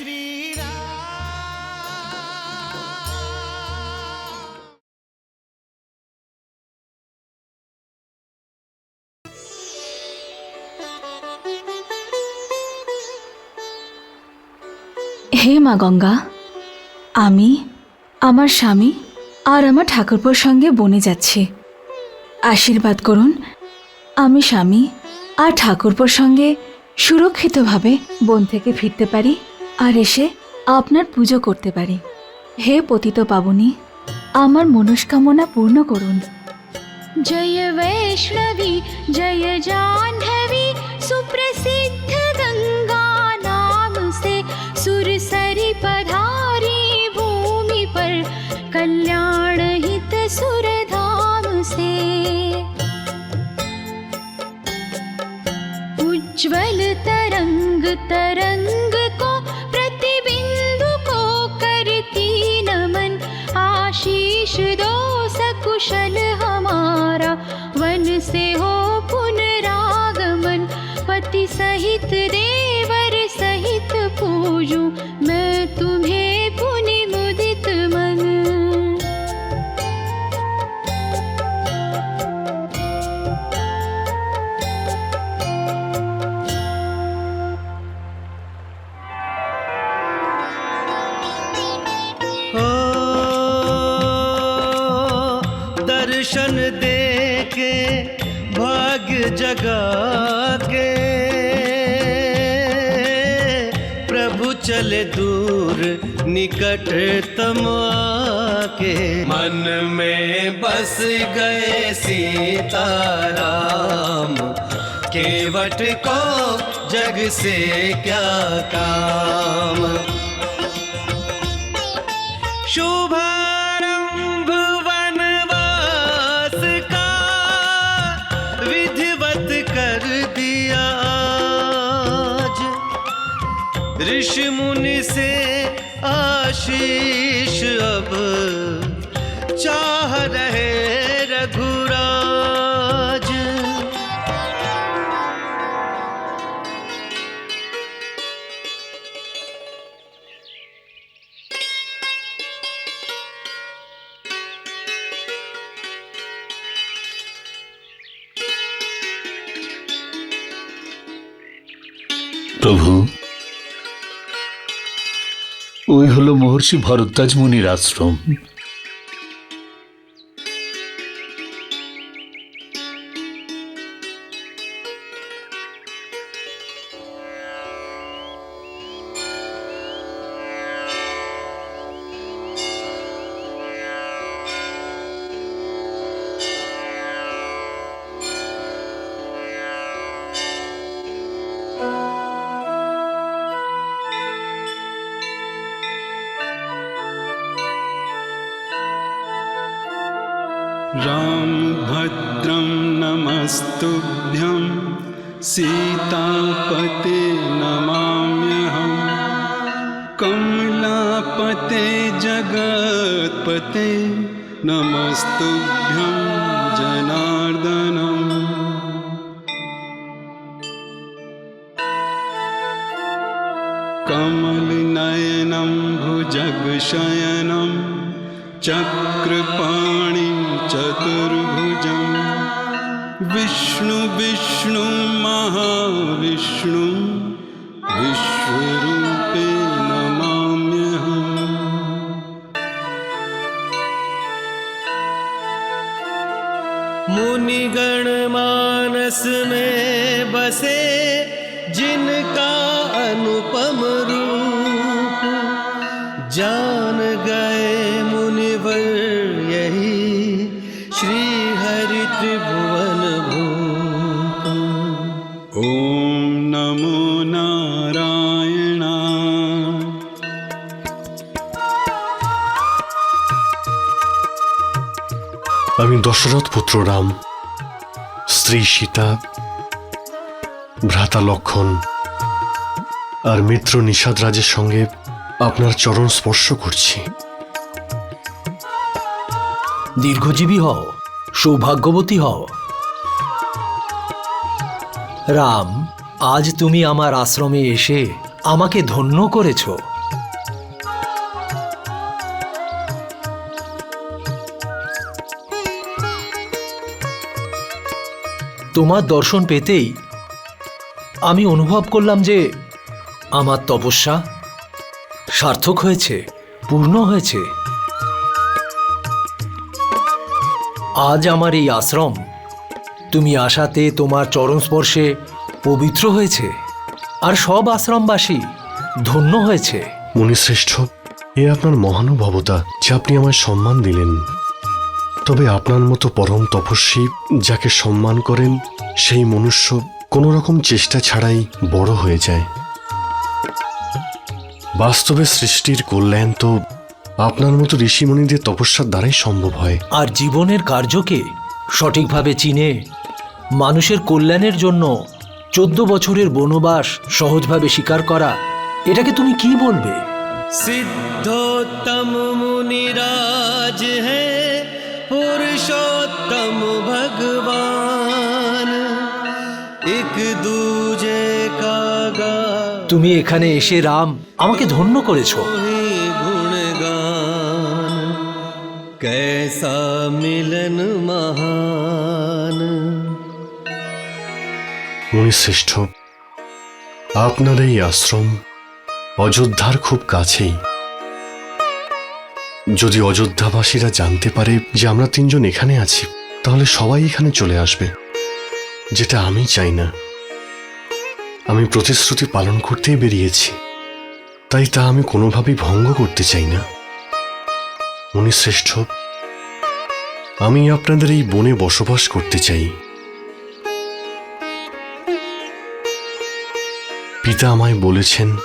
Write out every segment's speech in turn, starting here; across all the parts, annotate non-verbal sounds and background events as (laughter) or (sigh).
হে মা গঙ্গা, আমি, আমার স্বামী আর আমার ঠাকুরপোর সঙ্গে বনে যাচ্ছি। আশীর্বাদ করুন, আমি স্বামী আর ঠাকুরপোর সঙ্গে সুরক্ষিতভাবে বন থেকে ফিরতে পারি। আর এসে আপনার পুজো করতে পারি হে পতিত পাবনী আমার মনস্কামনা পূর্ণ করুন जय वैष्णवी जय जाह्नवी सुप्रसिद्ध गंगा नाम से सुरसरी पधारी भूमि पर कल्याण हित सुरधाम से उज्ज्वल तरंग तरंग केवट को जग से क्या काम? शुभारंभ প্রভু। ওই হলো মহর্ষি ভরদ্বাজ মুনির আশ্রম। राम भद्रं नमस्तुभ्यं। सीतापते नमाम्यहम् कमलापते जगत्पते नमस्तुभ्यं जनार्दनम्। कमलनयनं भुजगशयनं चक्रपाणिं चतुर्भुजं। विष्णु विष्णु महाविष्णु। विश्वरूपे नमाम्यहम्। मुनिगण मानस में बसे जिनका अनुपम আমি দশরথ পুত্র রাম, স্ত্রী সীতা, ভ্রাতা লক্ষণ আর মিত্র নিষাদ রাজের সঙ্গে আপনার চরণ স্পর্শ করছি। দীর্ঘজীবী হও, সৌভাগ্যবতী হও। রাম, আজ তুমি আমার আশ্রমে এসে আমাকে ধন্য করেছ। তোমার দর্শন পেতেই আমি অনুভব করলাম যে আমার তপস্যা সার্থক হয়েছে, পূর্ণ হয়েছে। আজ আমার এই আশ্রম, তুমি আসাতে তোমার চরণ স্পর্শে পবিত্র হয়েছে, আর সব আশ্রমবাসী ধন্য হয়েছে। মুনিশ্রেষ্ঠ, এ আপনার মহানুভবতা, যে আপনি আমায় সম্মান দিলেন। তবে আপনার মতো পরম তপস্বী যাকে সম্মান করেন সেই মনুষ্য কোনো রকম চেষ্টা ছাড়াই বড় হয়ে যায়। বাস্তবে সৃষ্টির কল্যাণ তো আপনার মতো ঋষিমণিদের তপস্যার দ্বারাই সম্ভব হয়। আর জীবনের কার্যকে সঠিকভাবে চিনে মানুষের কল্যাণের জন্য চোদ্দ বছরের বনবাস সহজভাবে স্বীকার করা এটাকে তুমি কি বলবে? সিদ্ধতম মুনিরাজ হ্যাঁ पुरुषोत्तम भगवान एक दूजे का गा তুমি এখানে এসে রাম আমাকে ধন্য করেছো ही गुणगान कैसा मिलन महान মুনিশ্রেষ্ঠ আপনার এই আশ্রম অযোধ্যার খুব কাছেই যদি অযোধ্যাবাসীরা জানতে পারে যে আমরা তিনজন এখানে আছি, তাহলে সবাই এখানে চলে আসবে। যেটা আমি চাই না। আমি প্রতিশ্রুতি পালন করতেই বেরিয়েছি। তাই তা আমি কোনোভাবেই ভঙ্গ করতে চাই না। উনি শ্রেষ্ঠ। আমি আপনাদের এই বনে বসবাস করতে চাই। পিতা আমায় বলেছেন,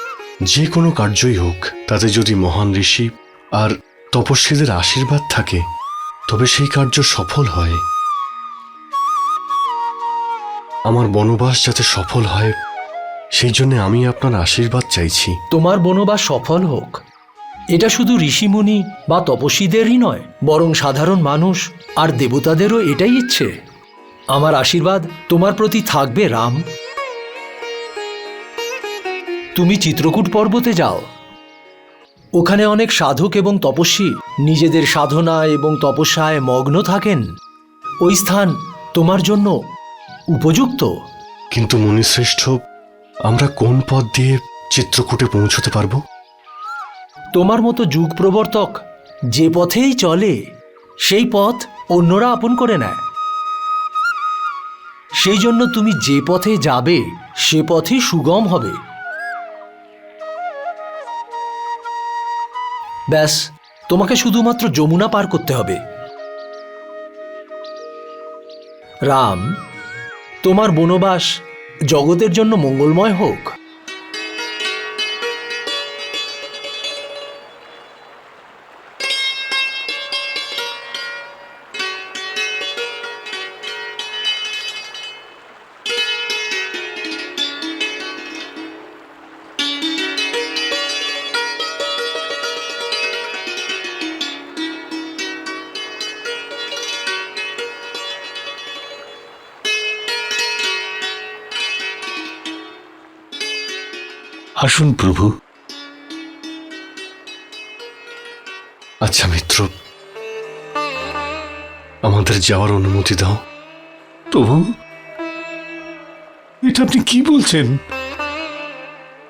যে কোনো কার্যই হোক, তাতে যদি মহান ঋষি আর তপস্বীদের আশীর্বাদ থাকে, তবে সেই কার্য সফল হয়। আমার বনবাস যাতে সফল হয়, সেই জন্য আমি আপনার আশীর্বাদ চাইছি। তোমার বনবাস সফল হোক। এটা শুধু ঋষিমুনি বা তপস্বীদেরই নয়, বরং সাধারণ মানুষ আর দেবতাদেরও এটাই ইচ্ছে। আমার আশীর্বাদ তোমার প্রতি থাকবে, রাম। তুমি চিত্রকূট পর্বতে যাও। ওখানে অনেক সাধক এবং তপস্বী। নিজেদের সাধনা এবং তপস্যায় মগ্ন থাকেন। ওই স্থান তোমার জন্য উপযুক্ত। কিন্তু মুনিশ্রেষ্ঠ আমরা কোন পথ দিয়ে চিত্রকূটে পৌঁছতে পারব? তোমার মতো যুগ প্রবর্তক যে পথেই চলে সেই পথ অন্যরা আপন করে নেয়। সেই জন্য তুমি যে পথে যাবে সে পথই সুগম হবে। ব্যাস তোমাকে শুধুমাত্র যমুনা পার করতে হবে। রাম তোমার বনবাস জগতের জন্য মঙ্গলময় হোক। আসুন প্রভু। আচ্ছা মিত্র। আমাদের যাওয়ার অনুমতি দাও। প্রভু, এটা আপনি কি বলছেন?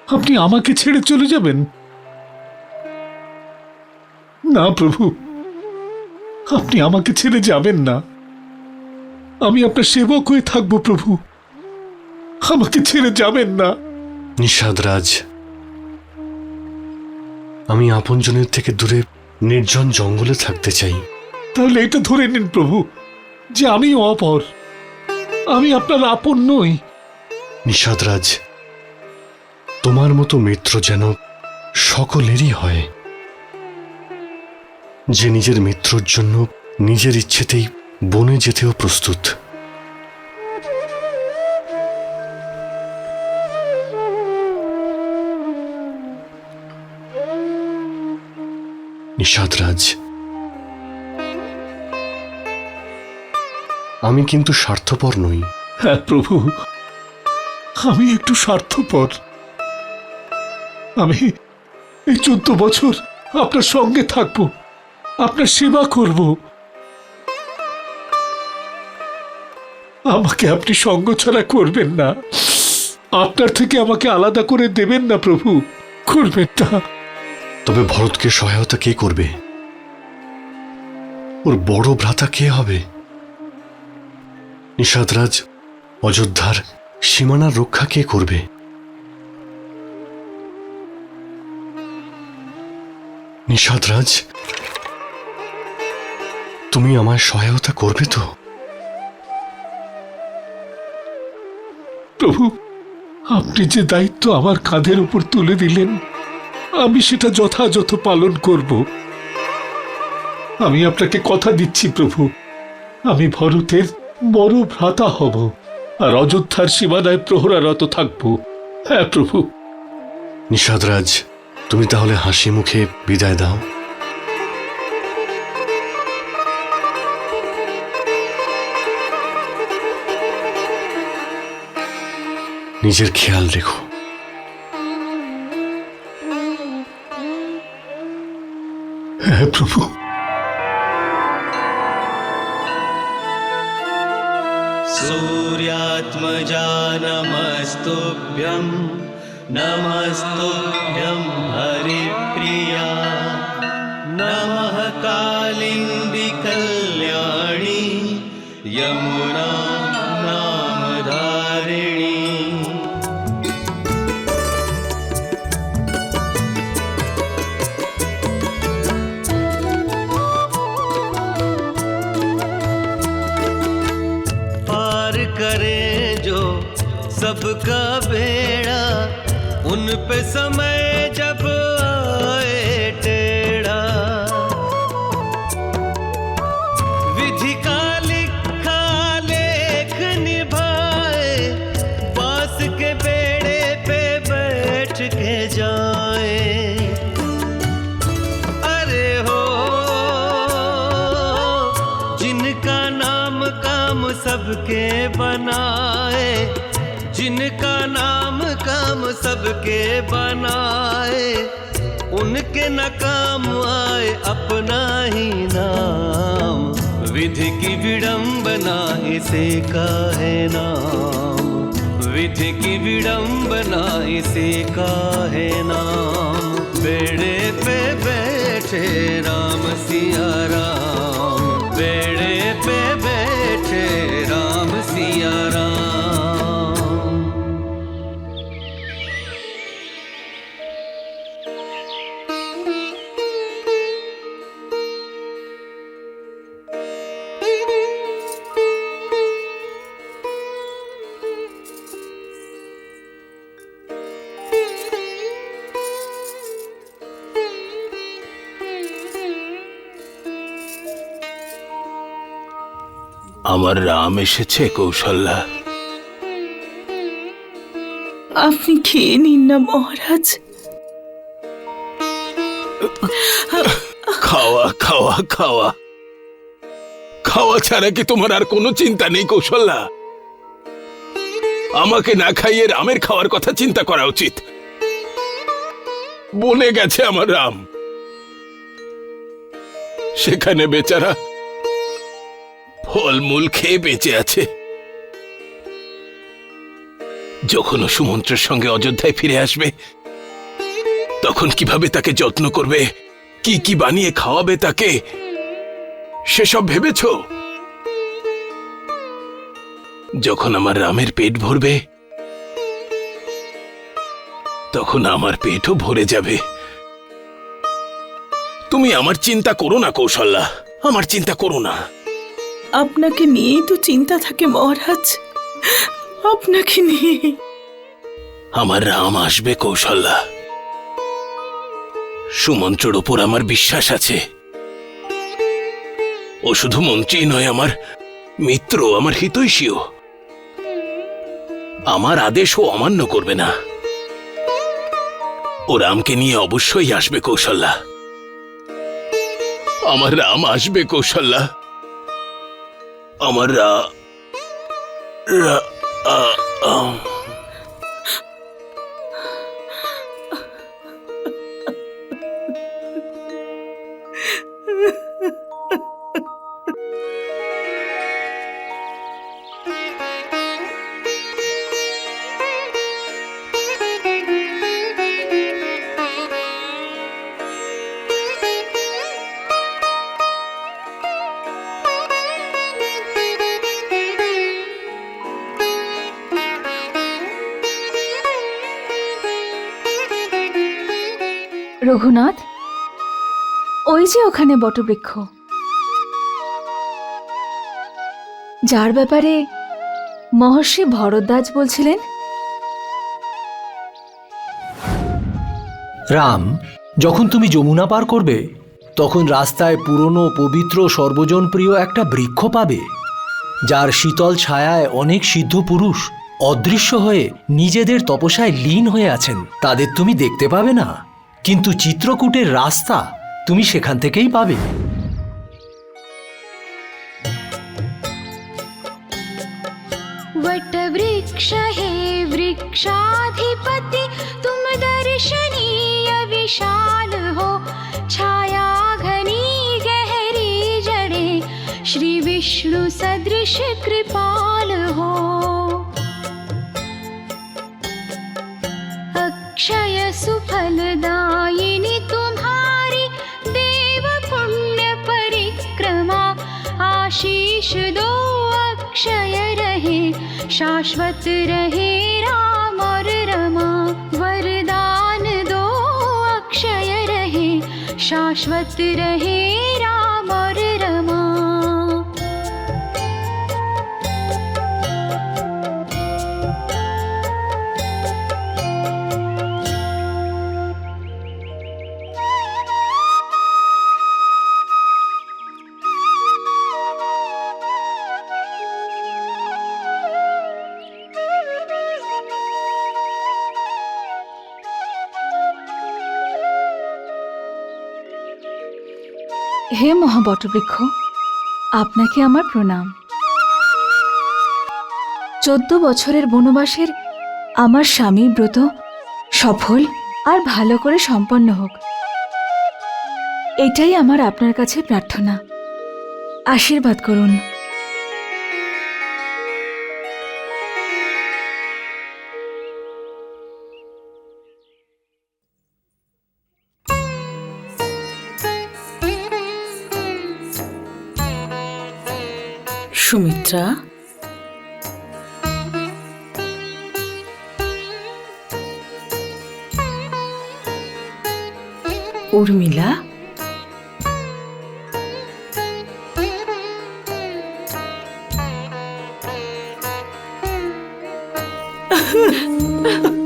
আপনি আমাকে ছেড়ে চলে যাবেন? না, প্রভু, আপনি আমাকে ছেড়ে যাবেন না। আমি আপনার সেবক হয়ে থাকব, প্রভু। আমাকে ছেড়ে যাবেন না। নিষাদ রাজ আমি আপনজনের থেকে দূরে নির্জন জঙ্গলে থাকতে চাই। তাহলে এটা ধরে নিন প্রভু যে আমি অপর আমি আপনার আপন নই। নিষাদ রাজ তোমার মতো মিত্র যেন সকলেরই হয়। যে নিজের মিত্রর জন্য নিজের ইচ্ছেতেই বনে যেতেও প্রস্তুত। নিষাদ রাজ। আমি কিন্তু স্বার্থপর নই। হ্যাঁ প্রভু, আমি একটু স্বার্থপর। আমি এই চোদ্দ বছর আপনার সঙ্গে থাকব, আপনার সেবা করব। আমাকে আপনি সঙ্গ ছাড়া করবেন না। আপনার থেকে আমাকে আলাদা করে দেবেন না, প্রভু। করবেন না। তবে ভরতকে সহায়তা কে করবে? ওর বড় ভ্রাতা কে হবে? নিষাদরাজ, অযোধ্যার সীমানার রক্ষা কে করবে? নিষাদরাজ, তুমি আমায় সহায়তা করবে তো? প্রভু, আপনি যে দায়িত্ব আমার কাঁধের উপর তুলে দিলেন আমি সেটা যথাযথ পালন করব। আমি আপনাকে কথা দিচ্ছি, প্রভু। আমি ভরতের বড় ভ্রাতা হব আর অযোধ্যার সীমানায় প্রহরারত থাকব। হ্যাঁ প্রভু। নিষাদরাজ, তুমি তাহলে হাসি মুখে বিদায় দাও। নিজের খেয়াল রেখো। सबके बनाए, जिनका नाम काम सबके बनाए, उनके न काम आए, अपना ही नाम। विधि की विडंबना इसे का है नाम? विधि की विडंबना इसे का है नाम? बेड़े पे बैठे राम सिया राम। बेड़े पे बैठे राम सिया राम আমার রাম এসেছে কৌশল্যা। আপনি খেয়ে নিন না মহারাজ। খাওয়া খাওয়া খাওয়া। খাওয়া ছাড়া কি তোমার আর কোনো চিন্তা নেই কৌশল্যা? আমাকে না খাইয়ে রামের খাওয়ার কথা চিন্তা করা উচিত। বনে গেছে আমার রাম। সেখানে বেচারা ফলমূল খেয়ে বেঁচে আছে। যখন ও সুমন্ত্রের সঙ্গে অযোধ্যায় ফিরে আসবে, তখন কীভাবে তাকে যত্ন করবে, কি কি বানিয়ে খাওয়াবে তাকে, সেসব ভেবেছ? যখন আমার রামের পেট ভরবে, তখন আমার পেটও ভরে যাবে। তুমি আমার চিন্তা করো না, কৌশল্যা, আমার চিন্তা করো না। আপনাকে নিয়েই তো চিন্তা থাকে, মহারাজ। আপনাকে নিয়ে। আমার রাম আসবে, কৌশল্যা। সুমন্ত্রর ওপর আমার বিশ্বাস আছে। ও শুধু মন্ত্রী নয়, আমার মিত্র আমার হিতৈষীও। আমার আদেশ ও অমান্য করবে না। ও রামকে নিয়ে অবশ্যই আসবে, কৌশল্যা। আমার রাম আসবে, কৌশল্যা। আমার যে ওখানে বটবৃক্ষ। যার ব্যাপারে মহর্ষি ভরদ্বাজ বলছিলেন, রাম, যখন তুমি যমুনা পার করবে, তখন রাস্তায় পুরনো পবিত্র সর্বজনপ্রিয় একটা বৃক্ষ পাবে, যার শীতল ছায়ায় অনেক সিদ্ধ পুরুষ অদৃশ্য হয়ে নিজেদের তপস্যায় লীন হয়ে আছেন। তাদের তুমি দেখতে পাবে না, কিন্তু চিত্রকূটের রাস্তা তুমি সেখান থেকেই পাবে वट वृक्ष हे वृक्षाधिपति तुम दर्शनीय विशाल हो छाया घनी गहरी जड़े श्री विष्णु सदृश कृपाल हो अक्षय सुफलदायिनी तुम्हारी शाश्वत रहे राम और रमा वरदान दो अक्षय रहे। शाश्वत रहे राम হে মহাবটবৃক্ষ, আপনাকে আমার প্রণাম। চোদ্দ বছরের বনবাসের আমার স্বামী ব্রত সফল আর ভালো করে সম্পন্ন হোক। এটাই আমার আপনার কাছে প্রার্থনা। আশীর্বাদ করুন। 얘들아. 우르밀라? (laughs)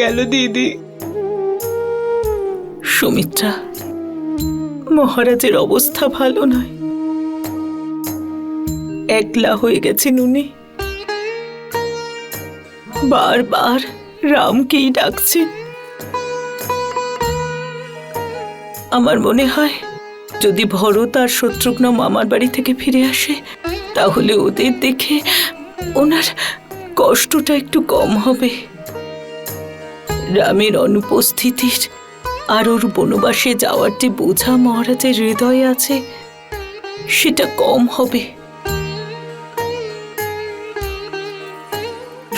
গেল, দিদি। সুমিত্রা, মহারাজের অবস্থা ভালো নয়। একলা হয়ে গেছেন উনি বারবার রামকেই ডাকছেন আমার মনে হয়, যদি ভরত আর শত্রুঘ্ন মামার বাড়ি থেকে ফিরে আসে, তাহলে ওদের দেখে ওনার কষ্টটা একটু কম হবে। রামের অনুপস্থিতির আর ওর বনবাসে যাওয়ার যে বোঝা মহারাজের হৃদয়ে আছে, সেটা কম হবে।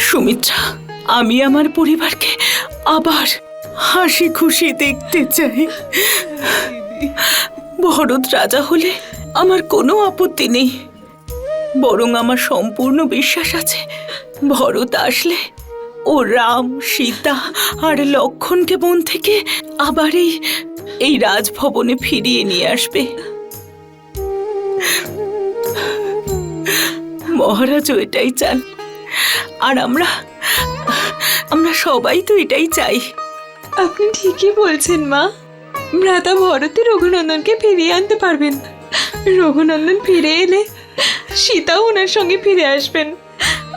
সুমিত্রা, আমি আমার পরিবারকে আবার হাসি খুশি দেখতে চাই। ভরত রাজা হলে আমার কোনো আপত্তি নেই, বরং আমার সম্পূর্ণ বিশ্বাস আছে, ভরত আসলে ও রাম, সীতা আর লক্ষণকে বন থেকে আবার এই এই রাজভবনে ফিরিয়ে নিয়ে আসবে। মহারাজও এটাই চান। আর আমরা আমরা সবাই তো এটাই চাই। আপনি ঠিকই বলছেন, মা। ভ্রাতা ভরতে রঘুনন্দনকে ফিরিয়ে আনতে পারবেন। রঘুনন্দন ফিরে এলে সীতাও ওনার সঙ্গে ফিরে আসবেন।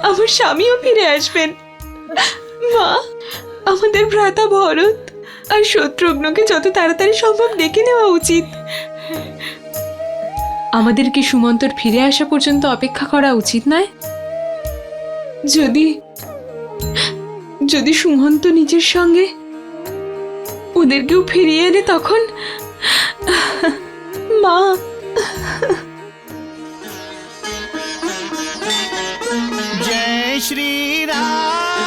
আমার স্বামীও ফিরে আসবেন। মা আমাদের ভ্রাতা ভরত আর শত্রুঘ্নকে যত তাড়াতাড়ি সম্ভব ডেকে নেওয়া উচিত। আমাদের কি সুমন্তর ফিরে আসা পর্যন্ত অপেক্ষা করা উচিত নয়? যদি যদি সুমন্ত নিজের সঙ্গে ওদেরকেও ফিরিয়ে এনে তখন মা। জয় শ্রী রাম